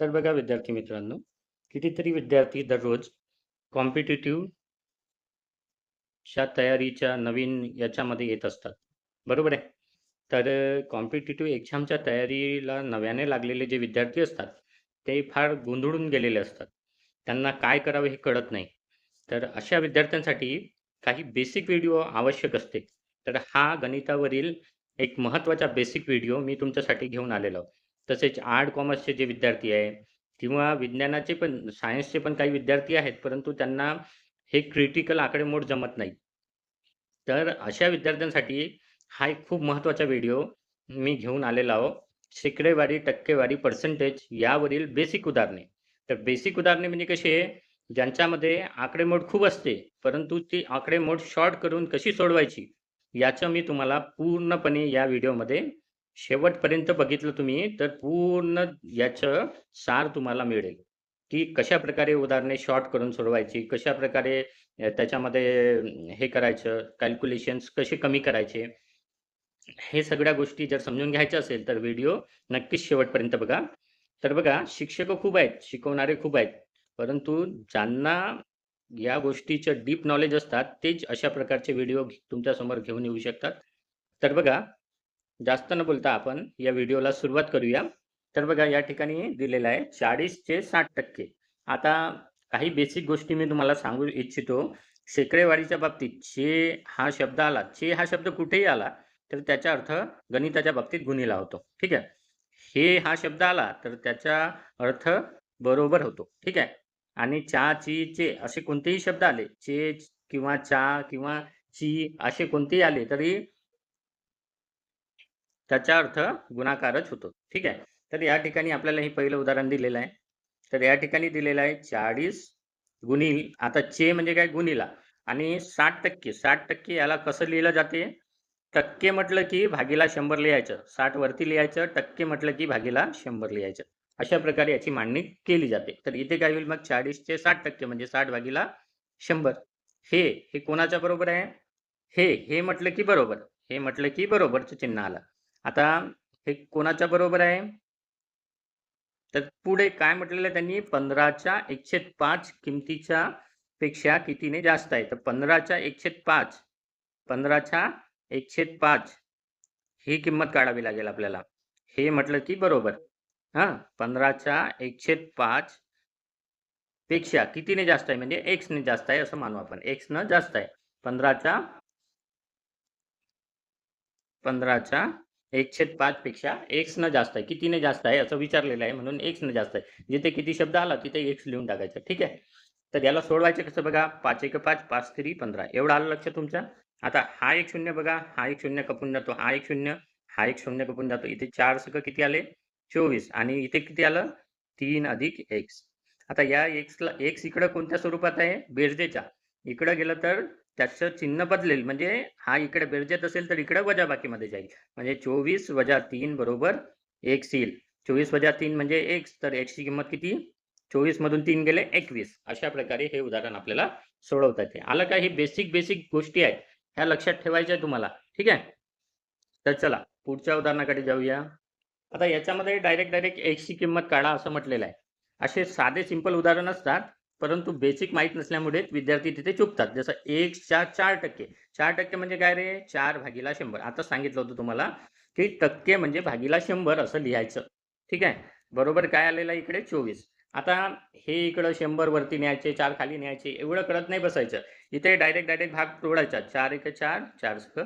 तर बघा विद्यार्थी मित्रांनो, कितीतरी विद्यार्थी दररोज कॉम्पिटिटिव्ह च्या तयारीच्या नवीन याच्यामध्ये येत असतात. बरोबर आहे. तर अ, कॉम्पिटिटिव्ह एक्झामच्या तयारीला नव्याने लागलेले जे विद्यार्थी असतात, ते फार गोंधळून गेलेले असतात. त्यांना काय करावे हे कळत नाही. तर अशा विद्यार्थ्यांसाठी काही बेसिक व्हिडिओ आवश्यक असते. तर हा गणितावरील एक महत्त्वाचा बेसिक व्हिडिओ मी तुमच्यासाठी घेऊन आलेलो आहोत. तसेच आर्ट कॉमर्सचे जे विद्यार्थी आहे किंवा विज्ञानाचे पण सायन्सचे पण काही विद्यार्थी आहेत, परंतु त्यांना हे क्रिटिकल आकडेमोड जमत नाही. तर अशा विद्यार्थ्यांसाठी हा एक खूप महत्त्वाचा व्हिडिओ मी घेऊन आलेला आहो. शेकडेवारी, टक्केवारी, पर्सेंटेज यावरील बेसिक उदाहरणे. तर बेसिक उदाहरणे म्हणजे कशी आहे, ज्यांच्यामध्ये आकडेमोड खूप असते, परंतु ती आकडेमोड शॉर्ट करून कशी सोडवायची, याचं मी तुम्हाला पूर्णपणे या व्हिडिओमध्ये शेवटपर्यंत बघितलं तुम्ही, तर पूर्ण याचं सार तुम्हाला मिळेल, की कशाप्रकारे उदाहरणे शॉर्ट करून सोडवायची, कशा प्रकारे त्याच्यामध्ये हे करायचं, कॅल्क्युलेशन्स कसे कमी करायचे. हे सगळ्या गोष्टी जर समजून घ्यायच्या असेल, तर व्हिडिओ नक्कीच शेवटपर्यंत बघा. तर बघा, शिक्षक खूप आहेत, शिकवणारे खूप आहेत, परंतु ज्यांना या गोष्टीचं डीप नॉलेज असतात, तेच अशा प्रकारचे व्हिडिओ तुमच्यासमोर घेऊन येऊ शकतात. तर बघा, जास्त न बोलता आपण या व्हिडिओला सुरुवात करूया. तर बघा, या ठिकाणी दिलेलं आहे 40 चे 60% आता काही बेसिक गोष्टी मी तुम्हाला सांगू इच्छितो. शेकडेवारीच्या बाबतीत चे हा शब्द आला, चे हा शब्द कुठेही आला, तर त्याचा अर्थ गणिताच्या बाबतीत गुन्हेला होतो. ठीक आहे. हे हा शब्द आला, तर त्याचा अर्थ बरोबर होतो. ठीक आहे. आणि चा, ची, चे असे कोणतेही शब्द आले, चे किंवा चा किंवा ची असे कोणतेही आले, तरी त्याचा अर्थ गुणाकारच होतो. ठीक आहे. तर या ठिकाणी आपल्याला हे पहिलं उदाहरण दिलेलं आहे. तर या ठिकाणी दिलेलं आहे 40 गुणिले आता चे म्हणजे काय गुणिला आणि 60% 60% याला कसं लिहिलं जाते? टक्के म्हटलं की भागीला शंभर लिहायचं. साठ वरती लिहायचं, टक्के म्हटलं की भागीला शंभर लिहायचं. अशा प्रकारे याची मांडणी केली जाते. तर इथे काय होईल मग चाळीसचे साठ टक्के म्हणजे साठ भागीला शंभर हे, हे कोणाच्या बरोबर आहे? हे, हे म्हटलं की बरोबर. हे म्हटलं की बरोबरचं चिन्ह आलं. आता हे कोणाच्या बरोबर आहे? तर पुढे काय म्हटलेलं आहे त्यांनी 15च्या 1/5 किमतीच्या पेक्षा कितीने जास्त आहे? तर 15च्या 1/5 15च्या 1/5 ही किंमत काढावी लागेल आपल्याला. हे म्हटलं की बरोबर. हां, 15च्या 1/5 पेक्षा कितीने जास्त आहे? म्हणजे एक्सने जास्त आहे असं मानू आपण. एक्सनं जास्त आहे. पंधराच्या पंधराच्या एक छेद पाच पेक्षा एक्स न जास्त आहे. कितीने जास्त आहे असं विचारलेलं आहे म्हणून एक्स न जास्त आहे. जिथे किती शब्द आला तिथे एक्स लिहून टाकायचं. ठीक आहे. तर याला सोडवायचं कसं बघा 5 1 5 5 3 15 एवढं आलं लक्ष तुमच्या? आता हा एक शून्य बघा, हा एक शून्य कपून जातो, हा एक शून्य, हा एक शून्य कपून जातो. इथे 4 सक किती आले? 24 आणि इथे किती आलं? तीन अधिक एक्स. आता या एक्सला एक्स इकडं कोणत्या स्वरूपात आहे? बेरजेच्या. इकडं गेलं तर त्याचं चिन्ह बदलेल. म्हणजे हा इकडे बेरजेत असेल तर इकडे वजाबाकीमध्ये जाईल. म्हणजे 24 वजा तीन बरोबर एक्स येईल. 24 वजा तीन म्हणजे एक्स. तर एक्सची किंमत किती? 24 मधून तीन गेले 21. अशा प्रकारे हे उदाहरण आपल्याला सोडवता येते. आलं का? हे बेसिक, बेसिक गोष्टी आहेत. ह्या लक्षात ठेवायच्या आहे तुम्हाला. ठीक आहे. तर चला पुढच्या उदाहरणाकडे जाऊया. आता याच्यामध्ये डायरेक्ट, डायरेक्ट एक्सची किंमत काढा असं म्हटलेलं आहे. असे साधे सिंपल उदाहरण असतात, परंतु बेसिक माहीत नसल्यामुळे विद्यार्थी तिथे चुकतात. जसं एक्स चार चार टक्के चार टक्के म्हणजे काय रे? चार भागीला शंभर आता सांगितलं होतं तुम्हाला, की टक्के म्हणजे भागीला शंभर असं लिहायचं. ठीक आहे. बरोबर काय आलेलं आहे इकडे? 24. आता हे इकडं शंभर वरती न्यायचे, चार खाली न्यायचे एवढं करत नाही बसायचं. इथे डायरेक्ट, डायरेक्ट भाग तोडायचा. 4 1 4 4 सक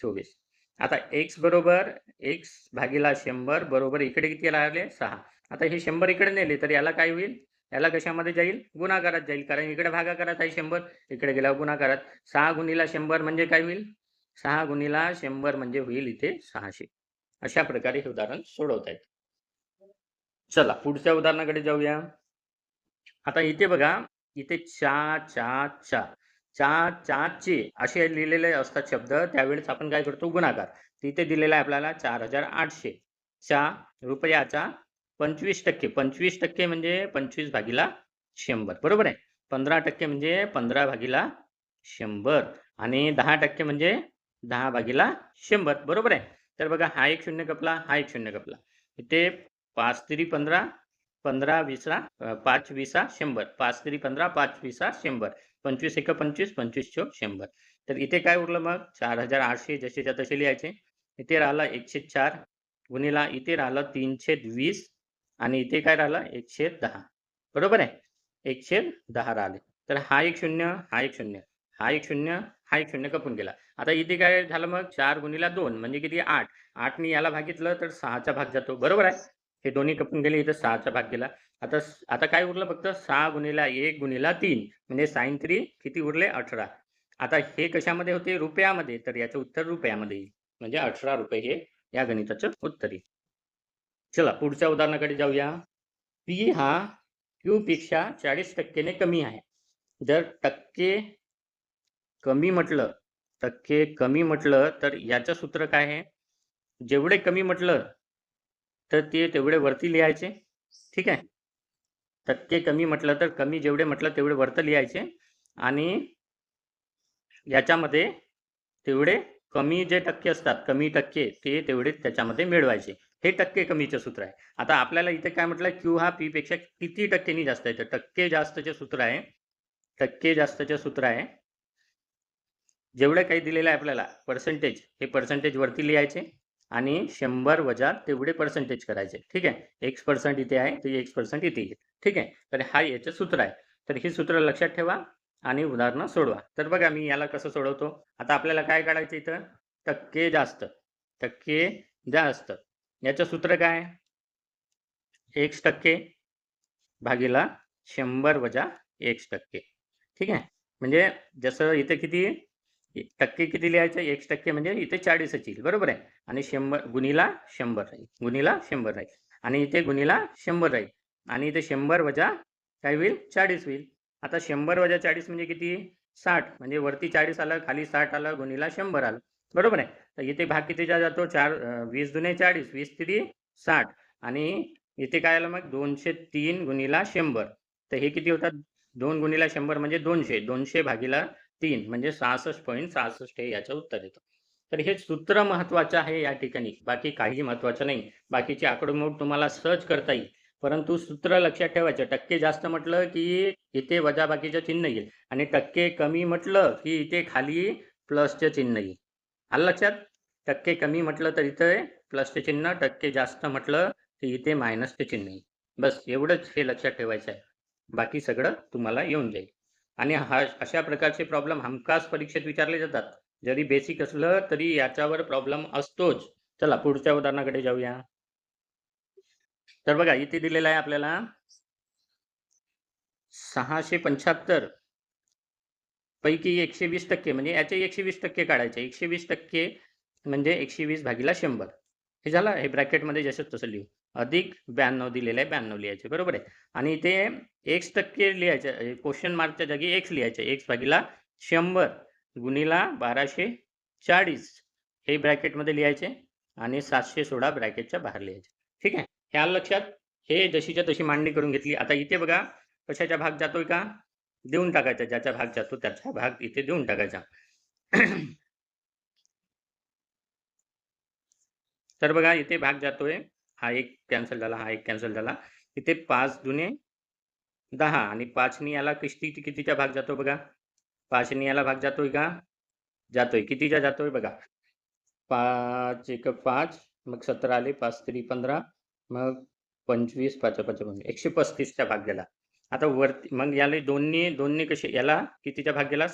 24. आता एक्स बरोबर एक्स भागीला शंभर बरोबर इकडे किती राहिले सहा आता हे शंभर इकडे नेले तर याला काय होईल? याला कशामध्ये जाईल? गुणाकारात जाईल. कारण इकडे भागाकारात आहे शंभर इकडे गेल्यावर गुणाकारात. सहा गुणीला शंभर म्हणजे काय होईल? सहा गुणीला शंभर म्हणजे होईल इथे सहाशे अशा प्रकारे हे उदाहरण सोडवता येतं. चला पुढच्या उदाहरणाकडे जाऊया. आता इथे बघा, इथे चा, चा, चा, चा, चा, चे असे लिहिलेले असतात शब्द. त्यावेळेस आपण काय करतो? गुणाकार. तिथे दिलेला आहे आपल्याला 4800 चा रुपयाचा 25% 25% म्हणजे 25 भागीला शंभर. बरोबर आहे. 15% म्हणजे 15 भागीला शंभर आणि 10% म्हणजे दहा भागीला शंभर. बरोबर आहे. तर बघा हा एक शून्य कपला, हा एक शून्य कपला. इथे पाच तिरी 15 पंधरा विसा पाच विसा शंभर. पाच तरी पंधरा पाच विसा शंभर. पंचवीस एक पंचवीस पंचवीस चौक शंभर. तर इथे काय उरलं मग? चार हजार आठशे जसेच्या तसे लिहायचे. इथे राहिलं एकशे चार गुणिला इथे राहिलं तीनशे वीस. आणि इथे काय राहिलं? एकशे दहा. बरोबर आहे? एकशे दहा राहिले. तर हा एक शून्य हा एक शून्य हा एक शून्य हा एक शून्य कपून गेला. आता इथे काय झालं मग? चार गुणीला दोन म्हणजे किती? आठ. आठने याला भागितलं तर सहाचा भाग जातो. बरोबर आहे? हे दोन्ही कपून गेले इथं सहाचा भाग गेला. आता आता काय उरलं फक्त? सहा गुणीला एक गुणीला तीन म्हणजे साईन थ्री किती उरले? अठरा. आता हे कशामध्ये होते? रुपयामध्ये. तर याचं उत्तर रुपयामध्ये म्हणजे अठरा रुपये हे या गणिताचं उत्तर येईल. चला पुढच्या उदाहरणाकडे जाऊया. पी हा क्यू पेक्षा चाळीस टक्केने कमी आहे. जर टक्के कमी म्हटलं टक्के कमी म्हटलं तर याचं सूत्र काय आहे? जेवढे कमी म्हटलं तर ते तेवढे वरती लिहायचे. ठीक आहे? टक्के कमी म्हटलं तर कमी जेवढे म्हटलं तेवढे वरती लिहायचे. आणि याच्यामध्ये तेवढे कमी जे टक्के असतात कमी टक्के ते तेवढे त्याच्यामध्ये मिळवायचे. हे टक्के कमीचे सूत्र आहे. आता आपल्याला इथे काय म्हटलं क्यू हा पी पेक्षा किती टक्केनी जास्त आहे? तर टक्के जास्तचे सूत्र आहे टक्के जास्तचे सूत्र आहे. जेवढं काही दिलेलं आहे आपल्याला पर्सेंटेज हे पर्सेंटेज वरती लिहायचे आणि शंभर वजा तेवढे पर्सेंटेज करायचे. ठीक आहे? एक्स पर्सेंट इथे आहे ते एक्स पर्सेंट इथे येईल ठीक आहे? तर हा याचं सूत्र आहे. तर हे सूत्र लक्षात ठेवा आणि उदाहरणं सोडवा. तर बघा मी याला कसं सोडवतो? आता आपल्याला काय काढायचं इथं? टक्के जास्त. टक्के जास्त. याचं सूत्र काय? एक्स टक्के भागीला शंभर वजा एक्स टक्के. ठीक आहे? म्हणजे जसं इथे किती? टक्के किती लिहायचं? एक्स टक्के म्हणजे इथे चाळीसच येईल. बरोबर आहे? आणि शंभर गुणीला शंभर राहील. गुणीला शंभर राहील. आणि इथे गुणीला शंभर राहील. आणि इथे शंभर वजा काय होईल? चाळीस होईल. आता शंभर वजा चाळीस म्हणजे किती? साठ. म्हणजे वरती चाळीस आलं खाली साठ आलं गुणीला शंभर आलं. बरोबर आहे? तर इथे भाग कितीचा जातो? चार वीस दुने चाळीस वीस तिरी साठ. आणि इथे काय आलं मग? दोनशे तीन गुणीला शंभर. तर हे किती होतात? दोन गुणीला शंभर म्हणजे दोनशे. दोनशे भागीला तीन म्हणजे सहासष्ट पॉईंट सहासष्ट हे याचं उत्तर येतं. तर हे सूत्र महत्वाचं आहे या ठिकाणी. बाकी काही महत्वाचं नाही. बाकीची आकडेमोड तुम्हाला सर्च करता येईल. परंतु सूत्र लक्षात ठेवायचं. टक्के जास्त म्हटलं की इथे वजाबाकीचं चिन्ह येईल. आणि टक्के कमी म्हटलं की इथे खाली प्लसचं चिन्ह येईल. आलं लक्षात? टक्के कमी म्हटलं तर इथे प्लसचे चिन्ह टक्के जास्त म्हटलं तर इथे मायनसचे चिन्ह येईल बस एवढंच हे लक्षात ठेवायचं आहे. बाकी सगळं तुम्हाला येऊन जाईल. आणि हा अशा प्रकारचे प्रॉब्लेम हमखास परीक्षेत विचारले जातात. जरी बेसिक असलं तरी याच्यावर प्रॉब्लेम असतोच. चला पुढच्या उदाहरणाकडे जाऊया. तर बघा इथे दिलेलं आहे आपल्याला सहाशे पंच्याहत्तर. पैकी एकशे वीस टक्के म्हणजे याचे एकशे वीस टक्के काढायचे. एकशे वीस टक्के म्हणजे एकशे वीस भागीला शंभर. हे झालं. हे ब्रॅकेटमध्ये जसं तसं लिहू. अधिक ब्याण्णव दिलेलं आहे ब्याण्णव लिहायचे. बरोबर आहे? आणि इथे एक्स टक्के लिहायचे क्वेश्चन मार्कच्या जागी एक्स लिहायचे. एक्स भागीला शंभर गुणीला बाराशे चाळीस. हे ब्रॅकेटमध्ये लिहायचे आणि सातशे सोळा ब्रॅकेटच्या बाहेर लिहायचे. ठीक आहे? ह्या लक्षात हे जशीच्या तशी मांडणी करून घेतली. आता इथे बघा कशाचा भाग जातोय का? देऊन टाकायचा ज्याचा भाग जातो त्याचा भाग इथे देऊन टाकायचा. तर बघा इथे भाग जातोय. हा एक कॅन्सल झाला हा एक कॅन्सल झाला. इथे पाच दुने दहा आणि पाचनी याला किती कितीचा भाग जातो बघा? पाचनी याला भाग जातोय का? जातोय. कितीचा जातोय बघा? पाच एक पाच. मग सतरा आले पाच तरी पंधरा. मग पंचवीस पाच पाच म्हणजे एकशे पस्तीसचा भाग गेला. आता वरती मग याला दोन्ही दोन्ही कसे याला कितीच्या भाग गेला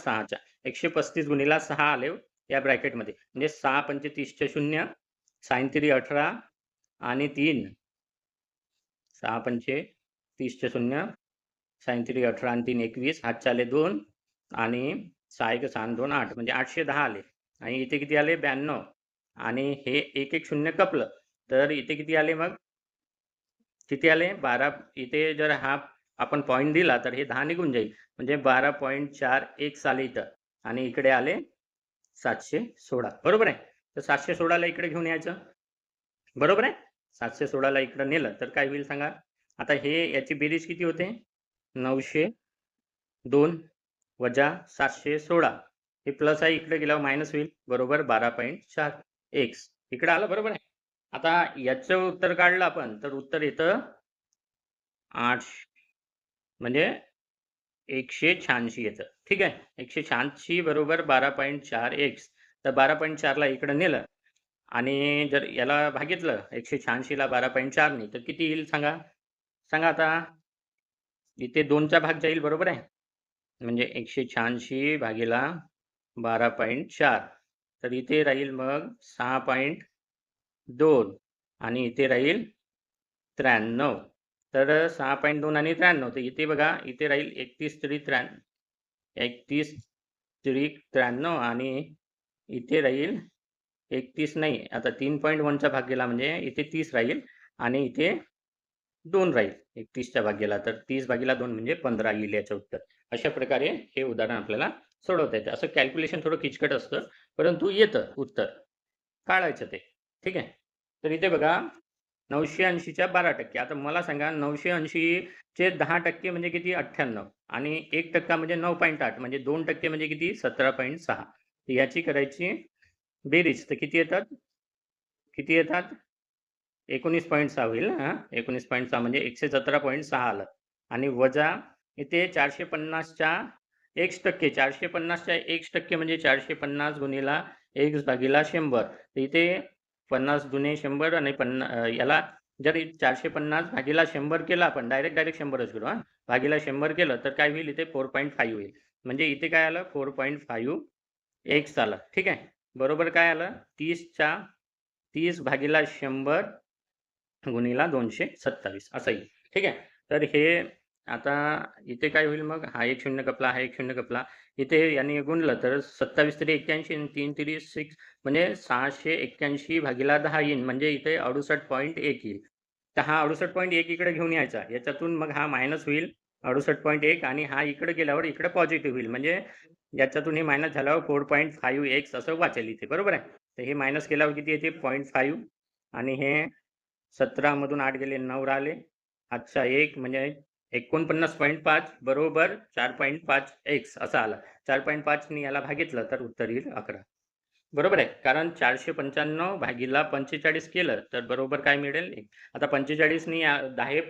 एकशे पस्तीस गुणीला सहा आले या ब्रॅकेटमध्ये. म्हणजे सहा पंचे तीसचे शून्य साईन अठरा आणि तीन. सहा पंचे तीसचे शून्य साईन अठरा आणि तीन एकवीस हातचे आले दोन आणि सहा एक सहा दोन आठ. म्हणजे आठशे दहा आले. आणि इथे किती आले? ब्याण्णव. आणि हे एक एक शून्य कपलं. तर इथे किती आले मग? किती आले? बारा. इथे जर हा आपण पॉईंट दिला तर हे दहा निघून जाईल. म्हणजे बारा पॉईंट चार एक साले इथं. आणि इकडे आले सातशे सोळा. बरोबर आहे? तर सातशे सोळाला इकडे घेऊन यायचं. बरोबर आहे? सातशे सोळाला इकडे नेलं तर काय होईल सांगा? आता हे याची बेरीज किती होते? नऊशे दोन वजा सातशे सोळा. हे प्लस आहे इकडे गेल्यावर मायनस होईल. बरोबर बारा पॉईंट चार एक्स इकडे आलं बरोबर आहे? आता याचं उत्तर काढलं आपण. तर उत्तर येतं आठ म्हणजे एकशे शहाऐंशी येतं. ठीक आहे? एकशे शहाऐंशी बरोबर बारा पॉईंट चार एक्स. तर बारा पॉईंट चारला इकडं नेलं. आणि जर याला भागितलं एकशे शहाऐंशीला बारा पॉईंट चारने तर किती येईल सांगा? सांगा आता. इथे दोनचा भाग जाईल बरोबर आहे? म्हणजे एकशे शहाऐंशी भागीला बारा पॉईंट चार. तर इथे राहील मग सहा पॉईंट दोन. आणि इथे राहील त्र्याण्णव. तर सहा पॉईंट दोन आणि त्र्याण्णव. तर इथे बघा इथे राहील एकतीस तरी त्र्याण्णव. एकतीस तरी त्र्याण्णव आणि इथे राहील एकतीस नाही. आता तीन पॉईंट वनचा भाग गेला म्हणजे इथे तीस राहील आणि इथे दोन राहील एकतीसच्या भागेला. तर तीस भागीला दोन म्हणजे पंधरा येईल याचं उत्तर. अशा प्रकारे हे उदाहरण आपल्याला सोडवता येतं. असं कॅल्क्युलेशन थोडं किचकट असतं परंतु येतं उत्तर. काढायचं ते. ठीक आहे? तर इथे बघा नऊशे ऐंशीच्या बारा टक्के. आता मला सांगा नऊशे ऐंशीचे दहा टक्के म्हणजे किती? अठ्ठ्याण्णव. आणि एक टक्का म्हणजे नऊ पॉईंट आठ म्हणजे दोन टक्के म्हणजे किती? सतरा पॉईंट सहा. याची करायची बेरीज. तर किती येतात? किती येतात? एकोणीस पॉईंट सहा होईल हां. एकोणीस पॉईंट सहा म्हणजे एकशे सतरा पॉईंट सहा आलं. आणि वजा इथे चारशे पन्नासच्या एक्स टक्के चारशे पन्नासच्या एक्स टक्के म्हणजे चारशे पन्नास गुणिला एक्स भागीला शंभर. तर इथे पन्नास दुने शंभर आणि पन्ना याला जर चारशे पन्नास भागीला शंभर केला आपण डायरेक्ट डायरेक्ट शंभरच करू हां. भागीला शंभर केलं तर काय होईल इथे फोर पॉईंट फाईव्ह होईल. म्हणजे इथे काय आलं? फोर पॉईंट फाईव्ह एक्स आलं. ठीक आहे? बरोबर काय आलं? तीसच्या तीस भागीला शंभर गुणीला दोनशे सत्तावीस. असं येईल. ठीक आहे? तर हे आता इथे काय होईल मग? हा एक शून्य कपला हा एक शून्य कपला. इथे यांनी गुणलं तर सत्तावीस तरी एक्क्याऐंशी तीन तरी सिक्स म्हणजे सहाशे एक्क्याऐंशी भागीला दहा येईल म्हणजे इथे अडुसष्ट पॉईंट एक येईल. तर हा अडुसष्ट पॉईंट एक इकडे घेऊन यायचा. याच्यातून मग हा मायनस होईल अडुसष्ट पॉईंट एक आणि हा इकडे गेल्यावर इकडे पॉझिटिव्ह होईल. म्हणजे याच्यातून हे मायनस झाल्यावर फोर पॉईंट फाईव्ह एक्स असं वाचेल इथे. बरोबर आहे? तर हे मायनस केल्यावर किती येते? पॉईंट फाईव्ह आणि हे सतरामधून आठ गेले नऊ राहिले. आजचा एक म्हणजे एकोणपन्नास पॉईंट पाच बरोबर चार पॉईंट पाच एक्स असा आला. चार पॉईंट पाचनी याला भागितलं तर उत्तर येईल अकरा. बरोबर आहे. कारण चारशे पंच्याण्णव भागीला पंचेचाळीस केलं तर बरोबर काय मिळेल आता पंचेचाळीसनी दहा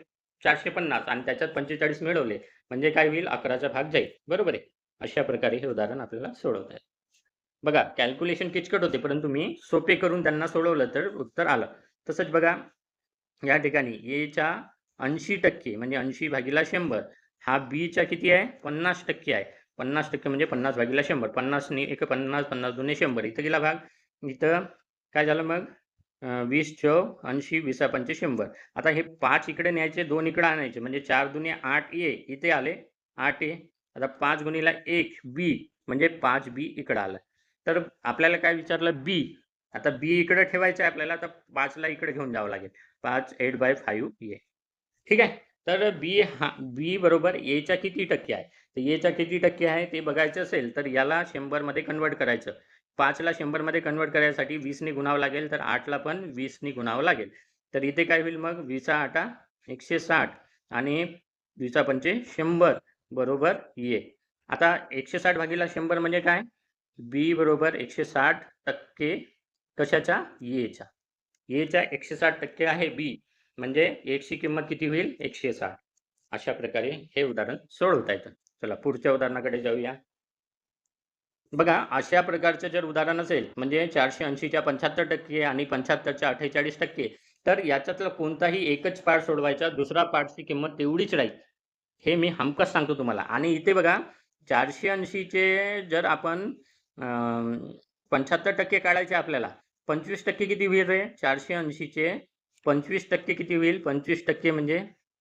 चारशे पन्नास आणि त्याच्यात पंचेचाळीस मिळवले म्हणजे काय होईल? अकराचा भाग जाईल. बरोबर आहे. अशा प्रकारे हे उदाहरण आपल्याला सोडवता आहे बघा कॅल्क्युलेशन किचकट होते परंतु मी सोपे करून त्यांना सोडवलं तर उत्तर आलं. तसंच बघा या ठिकाणी एच्या ऐंशी टक्के म्हणजे ऐंशी भागीला शंभर. हा बीचा किती आहे? पन्नास टक्के आहे. पन्नास टक्के म्हणजे पन्नास भागीला शंभर. पन्नासने एक पन्नास पन्नास दोन्ही शंभर. इथं गेला भाग. इथं काय झालं मग? वीस छ ऐंशी विसा पंचे शंभर. आता हे पाच इकडे न्यायचे दोन इकडे आणायचे. म्हणजे चार दुने आठ ए. इथे आले. आठ ए. आता पाच गुणीला एक बी. म्हणजे पाच बी इकडं आलं. तर आपल्याला काय विचारलं? बी. आता बी इकडे ठेवायचं आहे आपल्याला तर पाचला इकडे घेऊन जावं लागेल. पाच एट बाय फाईव्ह ए. ठीक आहे? तर बी हा बी बरोबर एच्या किती टक्के आहे? तर एच्या किती टक्के आहे ते बघायचं असेल तर याला शंभरमध्ये कन्वर्ट करायचं. पाचला शंभरमध्ये कन्वर्ट करायसाठी वीसने गुणावं लागेल तर आठला पण वीसने गुणावं लागेल. तर इथे काय होईल मग? वीसा आठा एकशे साठ आणि वीसा पंचे शंभर बरोबर ये आता एकशे साठ भागीला शंभर म्हणजे काय? बी बरोबर एकशे साठ टक्के कशाच्या? येच्या येच्या एकशे साठ टक्के आहे बी म्हणजे एकची किंमत किती होईल? एकशे साठ. अशा प्रकारे हे उदाहरण सोडवता येतं. चला पुढच्या उदाहरणाकडे जाऊया. बघा अशा प्रकारचं जर उदाहरण असेल म्हणजे चारशे ऐंशीच्या पंच्याहत्तर टक्के आणि पंच्याहत्तरच्या अठ्ठेचाळीस टक्के तर याच्यातला कोणताही एकच पार्ट सोडवायचा दुसरा पार्टची किंमत तेवढीच राहील. हे मी हमखास सांगतो तुम्हाला. आणि इथे बघा चारशे ऐंशीचे जर आपण पंच्याहत्तर टक्के काढायचे आपल्याला पंचवीस टक्के किती होईल रे? चारशे ऐंशीचे पंचवीस टक्के किती होईल? पंचवीस टक्के म्हणजे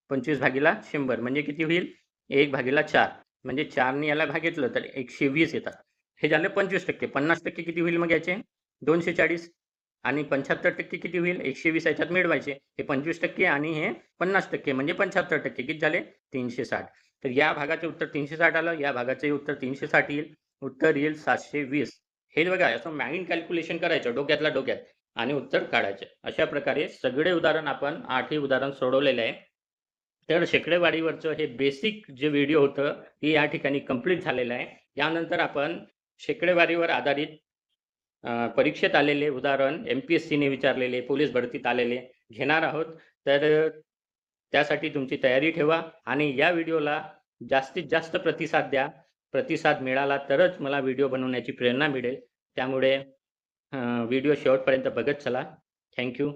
पंचवीस भागीला शंभर. म्हणजे किती होईल? एक भागीला चार. म्हणजे चारने याला भागितलं तर एकशे वीस येतात. हे झालं पंचवीस टक्के. पन्नास टक्के किती होईल मग याचे? दोनशे चाळीस. आणि पंच्याहत्तर टक्के किती होईल? एकशे वीस याच्यात मिळवायचे. हे पंचवीस टक्के आणि हे पन्नास टक्के. म्हणजे पंच्याहत्तर टक्के. किती झाले? तीनशे साठ. तर या भागाचे उत्तर तीनशे साठ आलं. या भागाचे उत्तर तीनशे साठ येईल. उत्तर येईल सातशे वीस. हे बघा असं माइंड कॅल्क्युलेशन करायचं डोक्यातल्या डोक्यात. आणि उत्तर काढायचे. अशा प्रकारे सगळे उदाहरण आपण आठही उदाहरण सोडवलेले आहे. तर शेकडेवाडीवरचं हे बेसिक जे व्हिडिओ होतं हे या ठिकाणी कंप्लीट झालेलं आहे. यानंतर आपण शेकडेवारीवर आधारित परीक्षेत आलेले उदाहरण एम पी एस सीने विचारलेले पोलीस भरतीत आलेले घेणार आहोत. तर त्यासाठी तुमची तयारी ठेवा आणि या व्हिडिओला जास्तीत जास्त प्रतिसाद द्या. प्रतिसाद मिळाला तरच मला व्हिडिओ बनवण्याची प्रेरणा मिळेल. त्यामुळे व्हिडिओ शेवटपर्यंत बघत चला. थँक्यू